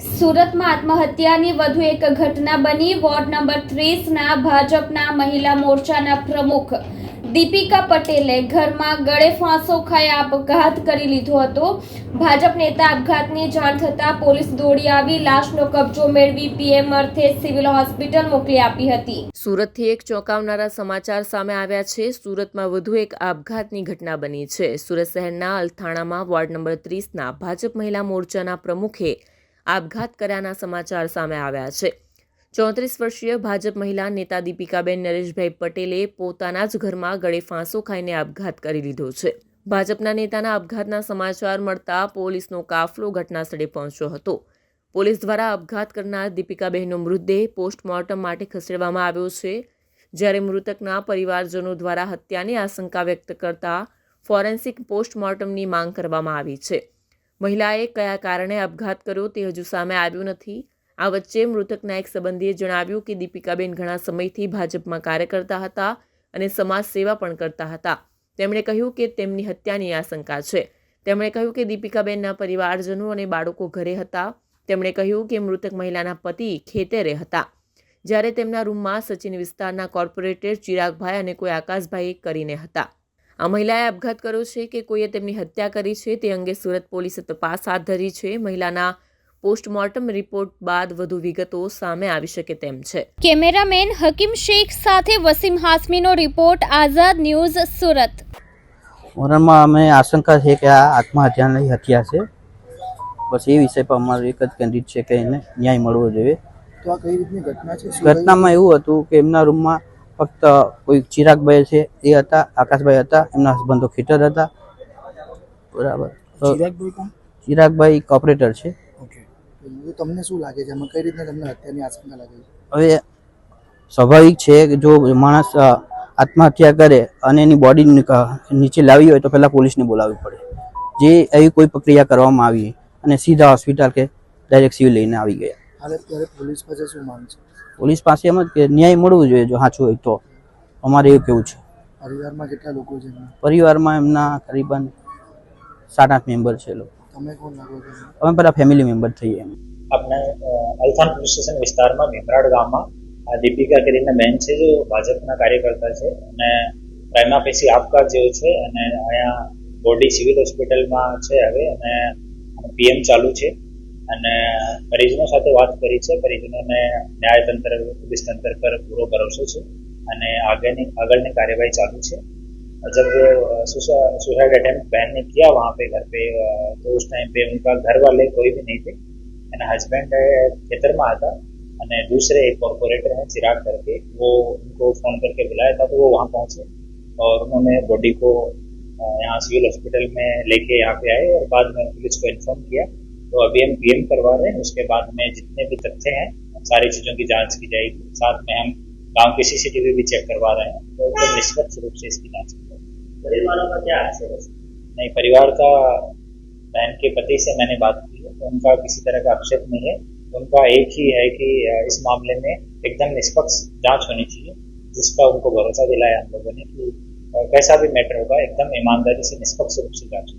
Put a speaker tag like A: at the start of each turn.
A: સુરતમાં આત્મહત્યાની વધુ એક ઘટના બની. વોર્ડ નંબર ત્રીસના ભાજપના મહિલા મોરચાના પ્રમુખ દીપિકા પટેલે ઘરમાં ગળે ફાંસો ખાઈ આપઘાત કરી લીધો હતો. ભાજપ નેતા આપઘાતની જાણ થતાં પોલીસ દોડી આવી, લાશનો કબજો મેળવી પીએમ અર્થે સિવિલ હોસ્પિટલ મોકલી આપી હતી.
B: સુરતથી એક ચોંકાવનારા સમાચાર સામે આવ્યા છે. સુરતમાં વધુ એક આપઘાતની ઘટના બની છે. સુરત શહેરના અલથાણામાં વોર્ડ નંબર ત્રીસના ભાજપ મહિલા મોરચાના પ્રમુખે આપઘાત કર્યાના સમાચાર સામે આવ્યા છે. ચોત્રીસ વર્ષીય ભાજપ મહિલા નેતા દીપિકાબેન નરેશભાઈ પટેલે પોતાના જ ઘરમાં ગળે ફાંસો ખાઈને આપઘાત કરી લીધો છે. ભાજપના નેતાના આપઘાતના સમાચાર મળતા પોલીસનો કાફલો ઘટનાસ્થળે પહોંચ્યો હતો. પોલીસ દ્વારા આપઘાત કરનાર દીપિકાબહેનનો મૃતદેહ પોસ્ટમોર્ટમ માટે ખસેડવામાં આવ્યો છે. જ્યારે મૃતકના પરિવારજનો દ્વારા હત્યાની આશંકા વ્યક્ત કરતા ફોરેન્સિક પોસ્ટમોર્ટમની માંગ કરવામાં આવી છે. મહિલાએ કયા કારણે આપઘાત કર્યો તે હજુ સામે આવ્યું નથી. આ વચ્ચે મૃતકના એક સંબંધીએ જણાવ્યું કે દીપિકાબેન ઘણા સમયથી ભાજપમાં કાર્ય કરતા હતા અને સમાજ સેવા પણ કરતા હતા. તેમણે કહ્યું કે તેમની હત્યાની આશંકા છે. તેમણે કહ્યું કે દીપિકાબેનના પરિવારજનો અને બાળકો ઘરે હતા. તેમણે કહ્યું કે મૃતક મહિલાના પતિ ખેતરે હતા. જ્યારે તેમના રૂમમાં સચિન વિસ્તારના કોર્પોરેટર ચિરાગભાઈ અને કોઈ આકાશભાઈ કરીને હતા. આ મહિલાએ આપઘાત કર્યો છે કે કોઈએ તેમની હત્યા કરી છે તે અંગે સુરત પોલીસે તપાસ હાથ ધરી છે. મહિલાના પોસ્ટમોર્ટમ રિપોર્ટ બાદ વધુ વિગતો સામે આવી શકે તેમ છે.
A: કેમેરામેન હકીમ શેખ સાથે વસીમ હાસમીનો રિપોર્ટ આઝાદ ન્યૂઝ સુરત.
C: મોરણમાં અમે આશંકા છે કે આ આત્મહત્યાની હત્યા છે. બસ એ વિષય પર અમારું એક જ કેન્ડિડેટ છે કે એને ન્યાય મળવો જોઈએ.
D: તો આ કઈ રીતની ઘટના છે?
C: ઘટનામાં એવું હતું કે એમના રૂમમાં ફક્ત કોઈ ચિરાગભાઈ છે એ હતા આકાશભાઈ હતા એમના હસબન્ડો ખેટર હતા. બરાબર.
D: ચિરાગભાઈ
C: ચિરાગભાઈ કોપરેટર છે.
D: ઓકે. તમને શું લાગે છે? કઈ રીતના તમને હત્યાની આશંકા લાગે છે?
C: હવે સ્વાભાવિક છે કે જો માણસ આત્મહત્યા કરે અને એની બોડી નીચે લાવી હોય તો પહેલાં પોલીસને બોલાવવી પડે. જે એવી કોઈ પ્રક્રિયા કરવામાં આવી અને સીધા હોસ્પિટલ કે ડાયરેક્ટ સિવિલ લઈને આવી ગયા.
D: હાલ અત્યારે પોલીસ પાસે શું માંગ છે?
C: પોલીસ પાસે એમ જ કે ન્યાય મળવું જોઈએ જો સાચું હોય તો. અમારે એવું કેવું છે.
D: પરિવારમાં કેટલા લોકો છે
C: પરિવારમાં એમના કરીબન સાત આઠ મેમ્બર છે એ લોકો.
D: તમે કોણ
C: અમે બધા ફેમિલી મેમ્બર થઈએ એમ.
E: આપણે અલથાણ પોલીસ સ્ટેશન વિસ્તારમાં ભીમરાડ ગામમાં આ દીપિકા કરીને બેન છે જે ભાજપના કાર્યકર્તા છે. અને પ્રાઇમા પેસી આપઘાત જેવું છે અને અહીંયા બોડી સિવિલ હોસ્પિટલમાં છે હવે અને પીએમ ચાલુ છે. અને પરિજનો સાથે વાત કરી છે પરિજનોને ન્યાયતંત્ર પોલીસ તંત્ર પર પૂરો ભરોસો છે અને આગળની આગળની कार्यवाही चालू છે जब सुसाइड अटेम्प्ट बहन ने किया वहाँ पे घर पे अ, तो उस टाइम पे उनका घर वाले कोई भी नहीं थे एंड हस्बैंड खेतर में आता અને दूसरे एक कॉरपोरेटर हैं चिराग करके वो उनको फोन करके बुलाया था तो वो वहाँ पहुंचे और उन्होंने बॉडी को अ, यहाँ सिविल हॉस्पिटल में लेके यहाँ पे आए और बाद में पुलिस को इन्फॉर्म किया तो अभी हम पीएम करवा रहे हैं उसके बाद में जितने भी तथ्य हैं सारी चीज़ों की जाँच की जाएगी। साथ में हम गाँव की सीसीटीवी भी चेक करवा रहे हैं तो एकदम निष्पक्ष रूप से इसकी जाँच की परिवारों का क्या है? नहीं परिवार का बहन के पति से मैंने बात की है तो उनका किसी तरह का आक्षेप नहीं है। उनका एक ही है कि इस मामले में एकदम निष्पक्ष जाँच होनी चाहिए जिसका उनको भरोसा दिलाया हम लोगों ने कि कैसा भी मैटर होगा एकदम ईमानदारी से निष्पक्ष रूप से जाँच